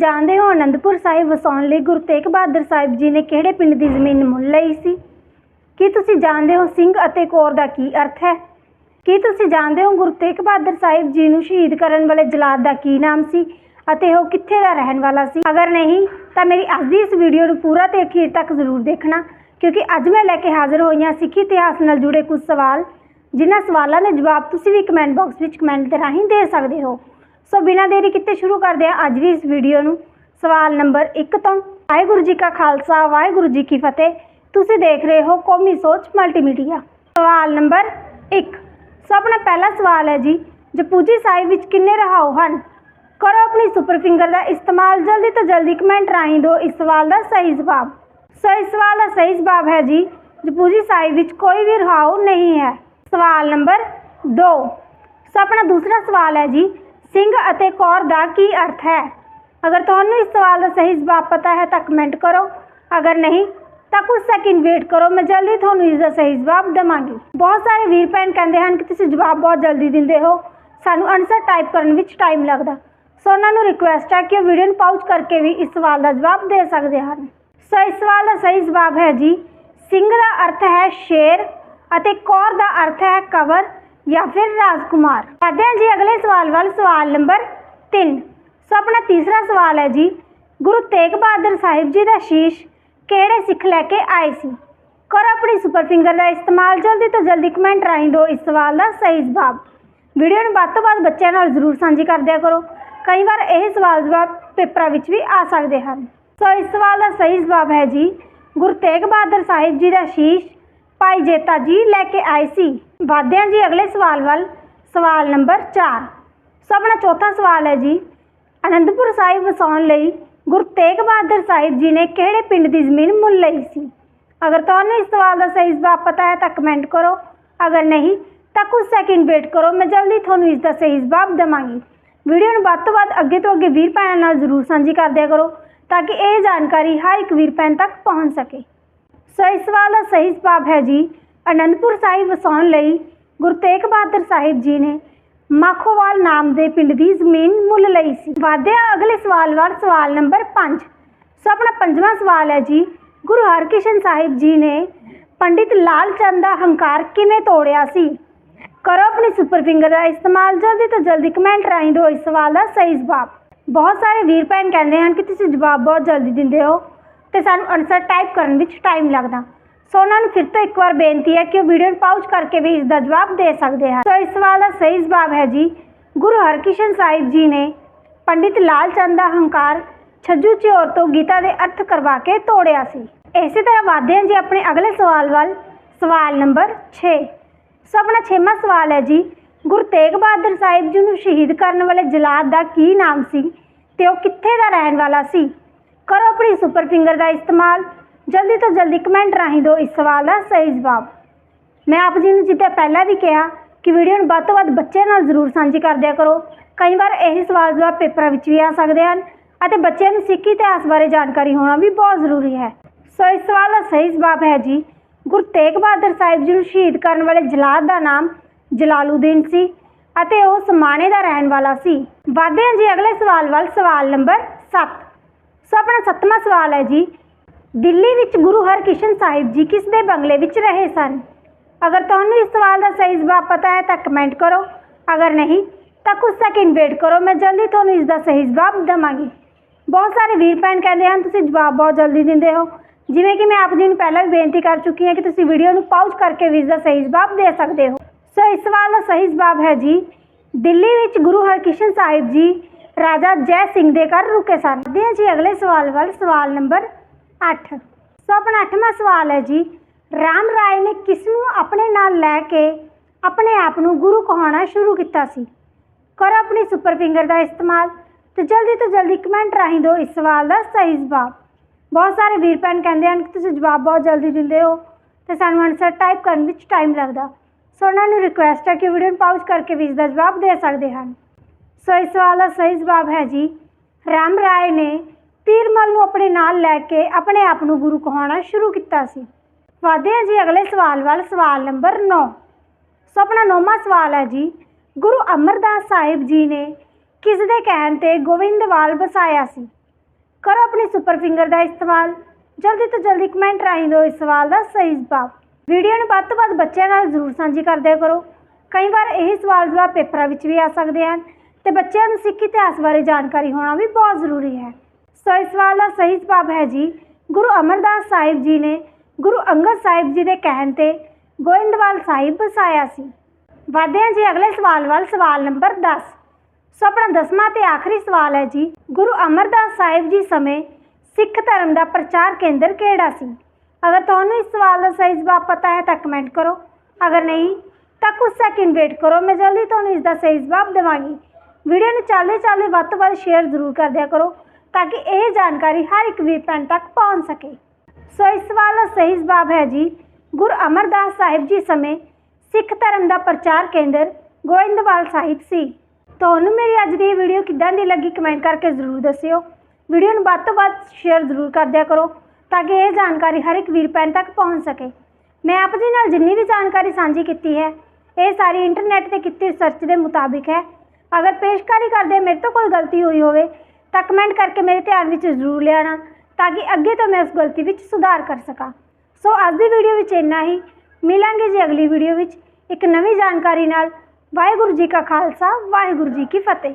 ਜਾਣਦੇ ਹੋ, ਅਨੰਦਪੁਰ ਸਾਹਿਬ ਵਸਾਉਣ ਲਈ ਗੁਰੂ ਤੇਗ ਬਹਾਦਰ ਸਾਹਿਬ ਜੀ ਨੇ ਕਿਹੜੇ ਪਿੰਡ ਦੀ ਜ਼ਮੀਨ ਮੁੱਲ ਲਈ ਸੀ? ਕੀ ਤੁਸੀਂ ਜਾਣਦੇ ਹੋ ਸਿੰਘ ਅਤੇ ਕੌਰ ਦਾ ਕੀ ਅਰਥ ਹੈ? ਕੀ ਤੁਸੀਂ ਜਾਣਦੇ ਹੋ ਗੁਰੂ ਤੇਗ ਬਹਾਦਰ ਸਾਹਿਬ ਜੀ ਨੂੰ ਸ਼ਹੀਦ ਕਰਨ ਵਾਲੇ ਜਲਾਦ ਦਾ ਕੀ ਨਾਮ ਸੀ ਅਤੇ ਉਹ ਕਿੱਥੇ ਦਾ ਰਹਿਣ ਵਾਲਾ ਸੀ? ਅਗਰ ਨਹੀਂ, ਤਾਂ ਮੇਰੀ ਅੱਜ ਦੀ ਇਸ ਵੀਡੀਓ ਨੂੰ ਪੂਰਾ ਤੇ ਅਖੀਰ ਤੱਕ ਜ਼ਰੂਰ ਦੇਖਣਾ, ਕਿਉਂਕਿ ਅੱਜ ਮੈਂ ਲੈ ਕੇ ਹਾਜ਼ਰ ਹੋਈ ਹਾਂ ਸਿੱਖੀ ਇਤਿਹਾਸ ਨਾਲ ਜੁੜੇ ਕੁਝ ਸਵਾਲ, ਜਿਨ੍ਹਾਂ ਸਵਾਲਾਂ ਦੇ ਜਵਾਬ ਤੁਸੀਂ ਵੀ ਕਮੈਂਟ ਬਾਕਸ ਵਿੱਚ ਕਮੈਂਟ ਦੇ ਰਾਹੀਂ ਦੇ ਸਕਦੇ ਹੋ। ਸੋ ਬਿਨਾਂ ਦੇਰੀ ਕਿਤੇ ਸ਼ੁਰੂ ਕਰਦੇ ਹਾਂ ਅੱਜ ਦੀ ਇਸ ਵੀਡੀਓ ਨੂੰ। ਸਵਾਲ ਨੰਬਰ 1 ਤੋਂ, ਵਾਹਿਗੁਰੂ ਜੀ ਕਾ ਖਾਲਸਾ, ਵਾਹਿਗੁਰੂ ਜੀ ਕੀ ਫਤਿਹ। ਤੁਸੀਂ ਦੇਖ ਰਹੇ ਹੋ ਕੌਮੀ ਸੋਚ ਮਲਟੀਮੀਡੀਆ। ਸਵਾਲ ਨੰਬਰ 1 ਸੋ ਆਪਣਾ ਪਹਿਲਾ ਸਵਾਲ ਹੈ ਜੀ ਜਪੂਜੀ ਸਾਹਿਬ ਵਿੱਚ ਕਿੰਨੇ ਰਹਾਉ ਹਨ? ਕਰੋ ਆਪਣੀ ਸੁਪਰ ਫਿੰਗਰ ਦਾ ਇਸਤੇਮਾਲ। ਜਲਦੀ ਤੋਂ ਜਲਦੀ ਕਮੈਂਟ ਰਾਹੀਂ ਦਿਓ ਇਸ ਸਵਾਲ ਦਾ ਸਹੀ ਜਵਾਬ। ਸੋ ਇਸ ਸਵਾਲ ਦਾ ਸਹੀ ਜਵਾਬ ਹੈ ਜੀ ਜਪੂਜੀ ਸਾਹਿਬ ਵਿੱਚ ਕੋਈ ਵੀ ਰਹਾਉ ਨਹੀਂ ਹੈ। ਸਵਾਲ ਨੰਬਰ 2 ਸੋ ਆਪਣਾ ਦੂਸਰਾ ਸਵਾਲ ਹੈ ਜੀ ਸਿੰਘ ਅਤੇ ਕੌਰ ਦਾ ਕੀ ਅਰਥ ਹੈ? ਅਗਰ ਤੁਹਾਨੂੰ ਇਸ ਸਵਾਲ ਦਾ ਸਹੀ ਜਵਾਬ ਪਤਾ ਹੈ ਤਾਂ ਕਮੈਂਟ ਕਰੋ। ਅਗਰ ਨਹੀਂ, ਤਾਂ ਕੁਝ ਸੈਕਿੰਡ ਵੇਟ ਕਰੋ। ਮੈਂ ਜਲਦੀ ਤੁਹਾਨੂੰ ਇਸ ਦਾ ਸਹੀ ਜਵਾਬ ਦਵਾਂਗੀ। ਬਹੁਤ ਸਾਰੇ ਵੀਰ ਭੈਣ ਕਹਿੰਦੇ ਹਨ ਕਿ ਤੁਸੀਂ ਜਵਾਬ ਬਹੁਤ ਜਲਦੀ ਦਿੰਦੇ ਹੋ। ਸਾਨੂੰ ਆਨਸਰ ਟਾਈਪ ਕਰਨ ਵਿੱਚ ਟਾਈਮ ਲੱਗਦਾ। ਸੋ ਉਹਨਾਂ ਨੂੰ ਰਿਕੁਐਸਟ ਹੈ ਕਿ ਉਹ ਵੀਡੀਓ ਨੂੰ ਪਾਉਜ਼ ਕਰਕੇ ਵੀ ਇਸ ਸਵਾਲ ਦਾ ਜਵਾਬ ਦੇ ਸਕਦੇ ਹਨ। ਸੋ ਇਸ ਸਵਾਲ ਦਾ ਸਹੀ ਜਵਾਬ ਹੈ ਜੀ, ਸਿੰਘ ਦਾ ਅਰਥ ਹੈ ਸ਼ੇਰ ਅਤੇ ਕੌਰ ਦਾ ਅਰਥ ਹੈ ਕਵਰ। ਜਾਂ ਫਿਰ ਰਾਜਕੁਮਾਰ। ਕਰਦੇ ਹਾਂ ਜੀ ਅਗਲੇ ਸਵਾਲ ਵੱਲ, ਸਵਾਲ ਨੰਬਰ 3 ਸੋ ਆਪਣਾ ਤੀਸਰਾ ਸਵਾਲ ਹੈ ਜੀ। ਗੁਰੂ ਤੇਗ ਬਹਾਦਰ ਸਾਹਿਬ ਜੀ ਦਾ ਸ਼ੀਸ਼ ਕਿਹੜੇ ਸਿੱਖ ਲੈ ਕੇ ਆਏ ਸੀ? ਕਰੋ ਆਪਣੀ ਸੁਪਰ ਫਿੰਗਰ ਦਾ ਇਸਤੇਮਾਲ। ਜਲਦੀ ਤੋਂ ਜਲਦੀ ਕਮੈਂਟ ਰਾਹੀਂ ਦਿਓ ਇਸ ਸਵਾਲ ਦਾ ਸਹੀ ਜਵਾਬ। ਵੀਡੀਓ ਨੂੰ ਵੱਧ ਤੋਂ ਵੱਧ ਬੱਚਿਆਂ ਨਾਲ ਜ਼ਰੂਰ ਸਾਂਝੀ ਕਰਦਿਆ ਕਰੋ। ਕਈ ਵਾਰ ਇਹ ਸਵਾਲ ਜਵਾਬ ਪੇਪਰਾਂ ਵਿੱਚ ਵੀ ਆ ਸਕਦੇ ਹਨ। ਸੋ ਇਸ ਸਵਾਲ ਦਾ ਸਹੀ ਜਵਾਬ ਹੈ ਜੀ, ਗੁਰੂ ਤੇਗ ਬਹਾਦਰ ਸਾਹਿਬ ਜੀ ਦਾ ਸ਼ੀਸ਼ ਭਾਈ ਜੇਤਾ ਜੀ ਲੈ ਕੇ ਆਏ ਸੀ। ਵਧਦੇ ਹਾਂ ਜੀ ਅਗਲੇ ਸਵਾਲ ਵੱਲ। ਸਵਾਲ ਨੰਬਰ 4 ਸੋ ਆਪਣਾ ਚੌਥਾ ਸਵਾਲ ਹੈ ਜੀ। ਅਨੰਦਪੁਰ ਸਾਹਿਬ ਵਸਾਉਣ ਲਈ ਗੁਰੂ ਤੇਗ ਬਹਾਦਰ ਸਾਹਿਬ ਜੀ ਨੇ ਕਿਹੜੇ ਪਿੰਡ ਦੀ ਜ਼ਮੀਨ ਮੁੱਲ ਲਈ ਸੀ? ਅਗਰ ਤੁਹਾਨੂੰ ਇਸ ਸਵਾਲ ਦਾ ਸਹੀ ਜਵਾਬ ਪਤਾ ਹੈ ਤਾਂ ਕਮੈਂਟ ਕਰੋ। ਅਗਰ ਨਹੀਂ, ਤਾਂ ਕੁਝ ਸੈਕਿੰਡ ਵੇਟ ਕਰੋ। ਮੈਂ ਜਲਦੀ ਤੁਹਾਨੂੰ ਇਸ ਦਾ ਸਹੀ ਜਵਾਬ ਦਵਾਂਗੀ। ਵੀਡੀਓ ਨੂੰ ਵੱਧ ਤੋਂ ਵੱਧ ਅੱਗੇ ਤੋਂ ਅੱਗੇ ਵੀਰ ਭੈਣਾਂ ਨਾਲ ਜ਼ਰੂਰ ਸਾਂਝੀ ਕਰਦਿਆ ਕਰੋ, ਤਾਂ ਕਿ ਇਹ ਜਾਣਕਾਰੀ ਹਰ ਇੱਕ ਵੀਰ ਭੈਣ ਤੱਕ ਪਹੁੰਚ ਸਕੇ। ਸੋ ਇਸ ਸਵਾਲ ਦਾ ਸਹੀ ਜਵਾਬ ਹੈ ਜੀ, ਅਨੰਦਪੁਰ ਸਾਹਿਬ ਵਸਾਉਣ ਲਈ ਗੁਰੂ ਤੇਗ ਬਹਾਦਰ ਸਾਹਿਬ ਜੀ ਨੇ ਮਾਖੋਵਾਲ ਨਾਮ ਦੇ ਪਿੰਡ ਦੀ ਜ਼ਮੀਨ ਮੁੱਲ ਲਈ ਸੀ। ਵਾਧਿਆ ਅਗਲੇ ਸਵਾਲ ਵਾਰ ਸਵਾਲ ਨੰਬਰ 5 ਸੋ ਆਪਣਾ ਪੰਜਵਾਂ ਸਵਾਲ ਹੈ ਜੀ, ਗੁਰੂ ਹਰਕ੍ਰਿਸ਼ਨ ਸਾਹਿਬ ਜੀ ਨੇ ਪੰਡਿਤ ਲਾਲ ਚੰਦ ਦਾ ਹੰਕਾਰ ਕਿਵੇਂ ਤੋੜਿਆ ਸੀ? ਕਰੋ ਆਪਣੀ ਸੁਪਰ ਫਿੰਗਰ ਦਾ ਇਸਤੇਮਾਲ, ਜਲਦੀ ਤੋਂ ਜਲਦੀ ਕਮੈਂਟ ਰਾਹੀਂ ਦਿਓ ਇਸ ਸਵਾਲ ਦਾ ਸਹੀ ਜਵਾਬ। ਬਹੁਤ ਸਾਰੇ ਵੀਰ ਭੈਣ ਕਹਿੰਦੇ ਹਨ ਕਿ ਤੁਸੀਂ ਜਵਾਬ ਬਹੁਤ ਜਲਦੀ ਦਿੰਦੇ ਹੋ। ਤੇ ਸਾਨੂੰ ਆਨਸਰ ਟਾਈਪ ਕਰਨ ਵਿੱਚ ਟਾਈਮ ਲੱਗਦਾ। ਸੋ ਉਹਨਾਂ ਨੂੰ ਫਿਰ ਤੋਂ ਇੱਕ ਵਾਰ ਬੇਨਤੀ ਹੈ ਕਿ ਉਹ ਵੀਡੀਓ ਨੂੰ ਪਾਉਜ਼ ਕਰਕੇ ਵੀ ਇਸ ਦਾ ਜਵਾਬ ਦੇ ਸਕਦੇ ਹਨ। ਸੋ ਇਸ ਸਵਾਲ ਦਾ ਸਹੀ ਜਵਾਬ ਹੈ ਜੀ, ਗੁਰੂ ਹਰਕ੍ਰਿਸ਼ਨ ਸਾਹਿਬ ਜੀ ਨੇ ਪੰਡਿਤ ਲਾਲ ਚੰਦ ਦਾ ਹੰਕਾਰ ਛੱਜੂ ਚੋਰ ਤੋਂ ਗੀਤਾ ਦੇ ਅਰਥ ਕਰਵਾ ਕੇ ਤੋੜਿਆ ਸੀ। ਇਸੇ ਤਰ੍ਹਾਂ ਵਧਦੇ ਹਾਂ ਜੀ ਆਪਣੇ ਅਗਲੇ ਸਵਾਲ ਵੱਲ। ਸਵਾਲ ਨੰਬਰ 6 ਸੋ ਆਪਣਾ ਛੇਵਾਂ ਸਵਾਲ ਹੈ ਜੀ, ਗੁਰੂ ਤੇਗ ਬਹਾਦਰ ਸਾਹਿਬ ਜੀ ਨੂੰ ਸ਼ਹੀਦ ਕਰਨ ਵਾਲੇ ਜਲਾਦ ਦਾ ਕੀ ਨਾਮ ਸੀ ਤੇ ਉਹ ਕਿੱਥੇ ਦਾ ਰਹਿਣ ਵਾਲਾ ਸੀ? ਕਰੋ ਆਪਣੀ ਸੁਪਰ ਫਿੰਗਰ ਦਾ ਇਸਤੇਮਾਲ। ਜਲਦੀ ਤੋਂ ਜਲਦੀ ਕਮੈਂਟ ਰਾਹੀਂ ਦਿਓ ਇਸ ਸਵਾਲ ਦਾ ਸਹੀ ਜਵਾਬ। ਮੈਂ ਆਪ ਜੀ ਨੂੰ ਜਿੱਦਾਂ ਪਹਿਲਾਂ ਵੀ ਕਿਹਾ ਕਿ ਵੀਡੀਓ ਨੂੰ ਵੱਧ ਤੋਂ ਵੱਧ ਬੱਚਿਆਂ ਨਾਲ ਜ਼ਰੂਰ ਸਾਂਝੀ ਕਰ ਦਿਆ ਕਰੋ। ਕਈ ਵਾਰ ਇਹ ਸਵਾਲ ਜਵਾਬ ਪੇਪਰਾਂ ਵਿੱਚ ਵੀ ਆ ਸਕਦੇ ਹਨ ਅਤੇ ਬੱਚਿਆਂ ਨੂੰ ਸਿੱਖ ਇਤਿਹਾਸ ਬਾਰੇ ਜਾਣਕਾਰੀ ਹੋਣਾ ਵੀ ਬਹੁਤ ਜ਼ਰੂਰੀ ਹੈ। ਸੋ ਇਸ ਸਵਾਲ ਦਾ ਸਹੀ ਜਵਾਬ ਹੈ ਜੀ, ਗੁਰੂ ਤੇਗ ਬਹਾਦਰ ਸਾਹਿਬ ਜੀ ਨੂੰ ਸ਼ਹੀਦ ਕਰਨ ਵਾਲੇ ਜਲਾਦ ਦਾ ਨਾਮ ਜਲਾਲੂਦੀਨ ਸੀ ਅਤੇ ਉਹ ਸਮਾਣੇ ਦਾ ਰਹਿਣ ਵਾਲਾ ਸੀ। ਵਧਦੇ ਹਾਂ ਜੀ, ਅਗਲੇ ਸਵਾਲ ਵੱਲ ਸਵਾਲ ਨੰਬਰ 7 ਸੋ ਆਪਣਾ ਸੱਤਵਾਂ ਸਵਾਲ ਹੈ ਜੀ। ਦਿੱਲੀ ਵਿੱਚ ਗੁਰੂ ਹਰਕ੍ਰਿਸ਼ਨ ਸਾਹਿਬ ਜੀ ਕਿਸ ਦੇ ਬੰਗਲੇ ਵਿੱਚ ਰਹੇ ਸਨ? ਅਗਰ ਤੁਹਾਨੂੰ ਇਸ ਸਵਾਲ ਦਾ ਸਹੀ ਜਵਾਬ ਪਤਾ ਹੈ ਤਾਂ ਕਮੈਂਟ ਕਰੋ। ਅਗਰ ਨਹੀਂ, ਤਾਂ ਕੁਝ ਸੈਕਿੰਡ ਵੇਟ ਕਰੋ। ਮੈਂ ਜਲਦੀ ਤੁਹਾਨੂੰ ਇਸ ਦਾ ਸਹੀ ਜਵਾਬ ਦਵਾਂਗੀ। ਬਹੁਤ ਸਾਰੇ ਵੀਰ ਭੈਣ ਕਹਿੰਦੇ ਹਨ, ਤੁਸੀਂ ਜਵਾਬ ਬਹੁਤ ਜਲਦੀ ਦਿੰਦੇ ਹੋ। ਜਿਵੇਂ ਕਿ ਮੈਂ ਆਪ ਜੀ ਨੂੰ ਪਹਿਲਾਂ ਵੀ ਬੇਨਤੀ ਕਰ ਚੁੱਕੀ ਹਾਂ ਕਿ ਤੁਸੀਂ ਵੀਡੀਓ ਨੂੰ ਪਾਉਜ਼ ਕਰਕੇ ਵੀ ਇਸ ਦਾ ਸਹੀ ਜਵਾਬ ਦੇ ਸਕਦੇ ਹੋ। ਸੋ ਇਸ ਸਵਾਲ ਦਾ ਸਹੀ ਜਵਾਬ ਹੈ ਜੀ, ਦਿੱਲੀ ਵਿੱਚ ਗੁਰੂ ਹਰਕ੍ਰਿਸ਼ਨ ਸਾਹਿਬ ਜੀ ਰਾਜਾ ਜੈ ਸਿੰਘ ਦੇ ਘਰ ਰੁਕੇ ਸਨ। ਦੇ ਜੀ ਅਗਲੇ ਸਵਾਲ ਵੱਲ। ਸਵਾਲ ਨੰਬਰ 8 ਸੋ ਆਪਣਾ 8ਵਾਂ ਸਵਾਲ ਹੈ ਜੀ, ਰਾਮ ਰਾਏ ਨੇ ਕਿਸ ਨੂੰ ਆਪਣੇ ਨਾਲ ਲੈ ਕੇ ਆਪਣੇ ਆਪ ਨੂੰ ਗੁਰੂ ਕਹਾਉਣਾ ਸ਼ੁਰੂ ਕੀਤਾ ਸੀ? ਕਰੋ ਆਪਣੀ ਸੁਪਰ ਫਿੰਗਰ ਦਾ ਇਸਤੇਮਾਲ ਤੇ ਜਲਦੀ ਤੋਂ ਜਲਦੀ ਕਮੈਂਟ ਰਾਹੀਂ ਦਿਓ ਇਸ ਸਵਾਲ ਦਾ ਸਹੀ ਜਵਾਬ। ਬਹੁਤ ਸਾਰੇ ਵੀਰ ਭੈਣ ਕਹਿੰਦੇ ਹਨ ਕਿ ਤੁਸੀਂ ਜਵਾਬ ਬਹੁਤ ਜਲਦੀ ਦਿੰਦੇ ਹੋ ਤੇ ਸਾਨੂੰ ਆਨਸਰ ਟਾਈਪ ਕਰਨ ਵਿੱਚ ਟਾਈਮ ਲੱਗਦਾ। ਸੋ ਉਹਨਾਂ ਨੂੰ ਰਿਕੁਐਸਟ ਹੈ ਕਿ ਵੀਡੀਓ ਨੂੰ ਪਾਉਜ਼ ਕਰਕੇ ਵੀ ਇਸ ਦਾ ਜਵਾਬ ਦੇ ਸਕਦੇ ਹਨ। ਸੋ ਇਸ ਸਵਾਲ ਦਾ ਸਹੀ ਜਵਾਬ ਹੈ ਜੀ। ਰਾਮ ਰਾਏ ਨੇ ਤੀਰਮਲ ਨੂੰ ਆਪਣੇ ਨਾਲ ਲੈ ਕੇ ਆਪਣੇ ਆਪ ਨੂੰ ਗੁਰੂ ਕਹਾਉਣਾ ਸ਼ੁਰੂ ਕੀਤਾ ਸੀ। ਵਧਦੇ ਹਾਂ ਜੀ ਅਗਲੇ ਸਵਾਲ ਵੱਲ, ਸਵਾਲ ਨੰਬਰ 9 ਸੋ ਆਪਣਾ ਨੌਵਾਂ ਸਵਾਲ ਹੈ ਜੀ। ਗੁਰੂ ਅਮਰਦਾਸ ਸਾਹਿਬ ਜੀ ਨੇ ਕਿਸ ਦੇ ਕਹਿਣ ਤੇ ਗੋਬਿੰਦਵਾਲ ਬਸਾਇਆ ਸੀ? ਕਰੋ ਆਪਣੀ ਸੁਪਰ ਫਿੰਗਰ ਦਾ ਇਸਤੇਮਾਲ ਜਲਦੀ ਤੋਂ ਜਲਦੀ ਕਮੈਂਟ ਰਾਹੀਂ ਦਿਓ ਇਸ ਸਵਾਲ ਦਾ ਸਹੀ ਜਵਾਬ। ਵੀਡੀਓ ਨੂੰ ਵੱਧ ਤੋਂ ਵੱਧ ਬੱਚਿਆਂ ਨਾਲ ਜ਼ਰੂਰ ਸਾਂਝੀ ਕਰਦਿਆ ਕਰੋ। ਕਈ ਵਾਰ ਇਹ ਸਵਾਲ ਜਵਾਬ ਪੇਪਰਾਂ ਵਿੱਚ ਵੀ ਆ ਸਕਦੇ ਹਨ। ਤੇ ਬੱਚਿਆਂ ਨੂੰ ਸਿੱਖ ਇਤਿਹਾਸ ਬਾਰੇ ਜਾਣਕਾਰੀ ਹੋਣਾ ਵੀ ਬਹੁਤ ਜ਼ਰੂਰੀ ਹੈ। ਸੋ ਇਸ ਸਵਾਲ ਦਾ ਸਹੀ ਜਵਾਬ ਹੈ ਜੀ, ਗੁਰੂ ਅਮਰਦਾਸ ਸਾਹਿਬ ਜੀ ਨੇ ਗੁਰੂ ਅੰਗਦ ਸਾਹਿਬ ਜੀ ਦੇ ਕਹਿਣ ਤੇ ਗੋਇੰਦਵਾਲ ਸਾਹਿਬ ਵਸਾਇਆ ਸੀ। ਵਧਦੇ ਹਾਂ ਜੀ, ਅਗਲੇ ਸਵਾਲ ਵੱਲ ਸਵਾਲ ਨੰਬਰ 10 ਸੋ ਆਪਣਾ ਦਸਵਾਂ ਤੇ ਆਖਰੀ ਸਵਾਲ ਹੈ ਜੀ, ਗੁਰੂ ਅਮਰਦਾਸ ਸਾਹਿਬ ਜੀ ਸਮੇਂ ਸਿੱਖ ਧਰਮ ਦਾ ਪ੍ਰਚਾਰ ਕੇਂਦਰ ਕਿਹੜਾ ਸੀ? ਅਗਰ ਤੁਹਾਨੂੰ ਇਸ ਸਵਾਲ ਦਾ ਸਹੀ ਜਵਾਬ ਪਤਾ ਹੈ ਤਾਂ ਕਮੈਂਟ ਕਰੋ। ਅਗਰ ਨਹੀਂ, ਤਾਂ ਕੁਝ ਸੈਕਿੰਡ ਵੇਟ ਕਰੋ, ਮੈਂ ਜਲਦੀ ਤੁਹਾਨੂੰ ਇਸ ਦਾ ਸਹੀ ਜਵਾਬ ਦੇਵਾਂਗੀ। ਵੀਡੀਓ ਨੂੰ ਚੱਲਦੇ ਚੱਲਦੇ ਵੱਧ ਤੋਂ ਵੱਧ ਸ਼ੇਅਰ ਜ਼ਰੂਰ ਕਰ ਦਿਆ ਕਰੋ ਤਾਂ ਕਿ ਇਹ ਜਾਣਕਾਰੀ ਹਰ ਇੱਕ ਵੀਰ ਭੈਣ ਤੱਕ ਪਹੁੰਚ ਸਕੇ। ਸੋ ਇਸ ਸਵਾਲ ਦਾ ਸਹੀ ਜਵਾਬ ਹੈ ਜੀ, ਗੁਰੂ ਅਮਰਦਾਸ ਸਾਹਿਬ ਜੀ ਸਮੇਂ ਸਿੱਖ ਧਰਮ ਦਾ ਪ੍ਰਚਾਰ ਕੇਂਦਰ ਗੋਇੰਦਵਾਲ ਸਾਹਿਬ ਸੀ। ਤੁਹਾਨੂੰ ਮੇਰੀ ਅੱਜ ਦੀ ਇਹ ਵੀਡੀਓ ਕਿੱਦਾਂ ਦੀ ਲੱਗੀ ਕਮੈਂਟ ਕਰਕੇ ਜ਼ਰੂਰ ਦੱਸਿਓ। ਵੀਡੀਓ ਨੂੰ ਵੱਧ ਤੋਂ ਵੱਧ ਸ਼ੇਅਰ ਜ਼ਰੂਰ ਕਰ ਦਿਆ ਕਰੋ ਤਾਂ ਕਿ ਇਹ ਜਾਣਕਾਰੀ ਹਰ ਇੱਕ ਵੀਰ ਭੈਣ ਤੱਕ ਪਹੁੰਚ ਸਕੇ। ਮੈਂ ਆਪ ਜੀ ਨਾਲ ਜਿੰਨੀ ਵੀ ਜਾਣਕਾਰੀ ਸਾਂਝੀ ਕੀਤੀ ਹੈ, ਇਹ ਸਾਰੀ ਇੰਟਰਨੈਟ ਤੇ ਕੀਤੀ ਰਿਸਰਚ ਦੇ ਮੁਤਾਬਿਕ ਹੈ। ਅਗਰ ਪੇਸ਼ਕਾਰੀ ਕਰਦੇ ਮੇਰੇ ਤੋਂ ਕੋਈ ਗਲਤੀ ਹੋਈ ਹੋਵੇ, ਤਾਂ ਕਮੈਂਟ ਕਰਕੇ ਮੇਰੇ ਧਿਆਨ ਵਿੱਚ ਜ਼ਰੂਰ ਲਿਆਣਾ ਤਾਂ ਕਿ ਅੱਗੇ ਤੋਂ ਮੈਂ ਉਸ ਗਲਤੀ ਵਿੱਚ ਸੁਧਾਰ ਕਰ ਸਕਾਂ। ਸੋ ਅੱਜ ਦੀ ਵੀਡੀਓ ਵਿੱਚ ਇੰਨਾ ਹੀ। ਮਿਲਾਂਗੇ ਜੀ ਅਗਲੀ ਵੀਡੀਓ ਵਿੱਚ। ਇੱਕ ਨਵੀਂ ਜਾਣਕਾਰੀ ਨਾਲ। ਵਾਹਿਗੁਰੂ ਜੀ ਕਾ ਖਾਲਸਾ, ਵਾਹਿਗੁਰੂ ਜੀ ਕੀ ਫਤਿਹ।